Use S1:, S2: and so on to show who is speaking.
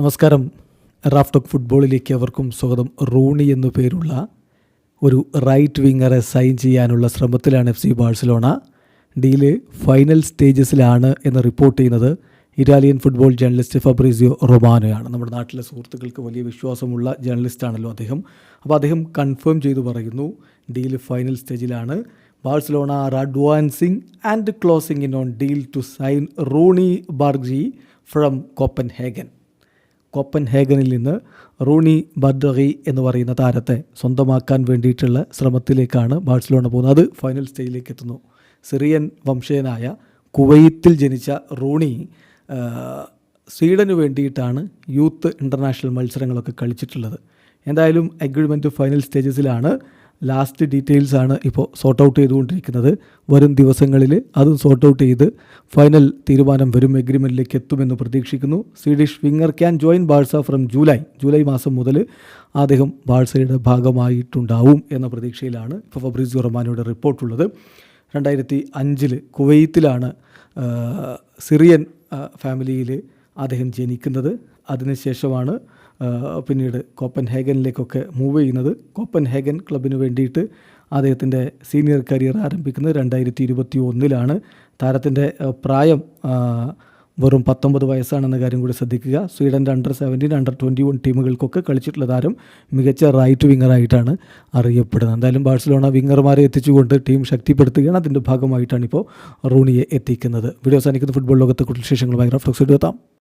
S1: നമസ്കാരം. Raf talk ഫുട്ബോളിലേക്ക് അവർക്കും സ്വാഗതം. റൂണി എന്നു പേരുള്ള ഒരു റൈറ്റ് വിങ്ങറെ സൈൻ ചെയ്യാനുള്ള ശ്രമത്തിലാണ് F C Barcelona. Deal final സ്റ്റേജസിലാണ് എന്ന് റിപ്പോർട്ട് ചെയ്യുന്നത് ഇറ്റാലിയൻ ഫുട്ബോൾ ജേർണലിസ്റ്റ് ഫബ്രീസിയോ റൊമാനോയാണ്. നമ്മുടെ നാട്ടിലെ സുഹൃത്തുക്കൾക്ക് വലിയ വിശ്വാസമുള്ള ജേർണലിസ്റ്റാണല്ലോ അദ്ദേഹം. അപ്പോൾ അദ്ദേഹം കൺഫേം ചെയ്തു പറയുന്നു ഡീൽ ഫൈനൽ സ്റ്റേജിലാണ് Barcelona are advancing and closing in on deal to sign Roony Bardghji from Copenhagen കോപ്പൻ ഹേഗനിൽ നിന്ന് റൂണി ബർഡറി എന്ന് പറയുന്ന താരത്തെ സ്വന്തമാക്കാൻ വേണ്ടിയിട്ടുള്ള ശ്രമത്തിലേക്കാണ് ബാഴ്സലോണ പോകുന്നത്. അത് ഫൈനൽ സ്റ്റേജിലേക്ക് എത്തുന്നു സിറിയൻ വംശജനായ കുവൈത്തിൽ ജനിച്ച റൂണി സ്വീഡന് വേണ്ടിയിട്ടാണ് യൂത്ത് ഇന്റർനാഷണൽ മത്സരങ്ങളൊക്കെ കളിച്ചിട്ടുള്ളത്. എന്തായാലും അഗ്രിമെന്റ് ഫൈനൽ സ്റ്റേജസിലാണ് ലാസ്റ്റ് ഡീറ്റെയിൽസ് ആണ് ഇപ്പോൾ സോർട്ട് ഔട്ട് ചെയ്തുകൊണ്ടിരിക്കുന്നത്. വരും ദിവസങ്ങളിൽ അതും സോർട്ട് ഔട്ട് ചെയ്ത് ഫൈനൽ തീരുമാനം വരും എഗ്രിമെന്റിലേക്ക് എത്തുമെന്ന് പ്രതീക്ഷിക്കുന്നു. Swedish winger can join Barca from July July മാസം മുതൽ അദ്ദേഹം ബാഴ്സയുടെ ഭാഗമായിട്ടുണ്ടാവും എന്ന പ്രതീക്ഷയിലാണ് ഇപ്പോൾ ഫബ്രീസ് റഹ്മാനോട് റിപ്പോർട്ടുള്ളത് രണ്ടായിരത്തി അഞ്ചിൽ കുവൈത്തിലാണ് സിറിയൻ ഫാമിലിയിൽ അദ്ദേഹം ജനിക്കുന്നത്. അതിനുശേഷമാണ് പിന്നീട് കോപ്പൻ ഹേഗനിലേക്കൊക്കെ മൂവ് ചെയ്യുന്നത്. കോപ്പൻ ഹേഗൻ ക്ലബിന് വേണ്ടിയിട്ട് അദ്ദേഹത്തിന്റെ സീനിയർ കരിയർ ആരംഭിക്കുന്നത് രണ്ടായിരത്തി ഇരുപത്തി ഒന്നിലാണ് താരത്തിന്റെ പ്രായം വെറും പത്തൊമ്പത് വയസ്സാണെന്ന കാര്യം കൂടി ശ്രദ്ധിക്കുക. സ്വീഡന്റെ under seventeen under twenty one ടീമുകൾക്കൊക്കെ കളിച്ചിട്ടുള്ള താരം മികച്ച റൈറ്റ് വിങ്ങറായിട്ടാണ് അറിയപ്പെടുന്നത്. എന്തായാലും ബാഴ്സലോണ വിങ്ങർമാരെ എത്തിച്ചുകൊണ്ട് ടീം ശക്തിപ്പെടുത്തുകയാണ്. അതിന്റെ ഭാഗമായിട്ടാണ് ഇപ്പോൾ റൂണിയെ എത്തിക്കുന്നത്. വീഡിയോ അവസാനിക്കുന്ന. ഫുട്ബോൾ ലോകത്തെ കൂടുതൽ വിശേഷങ്ങളുമായി റഫ്ലക്സ് എത്താം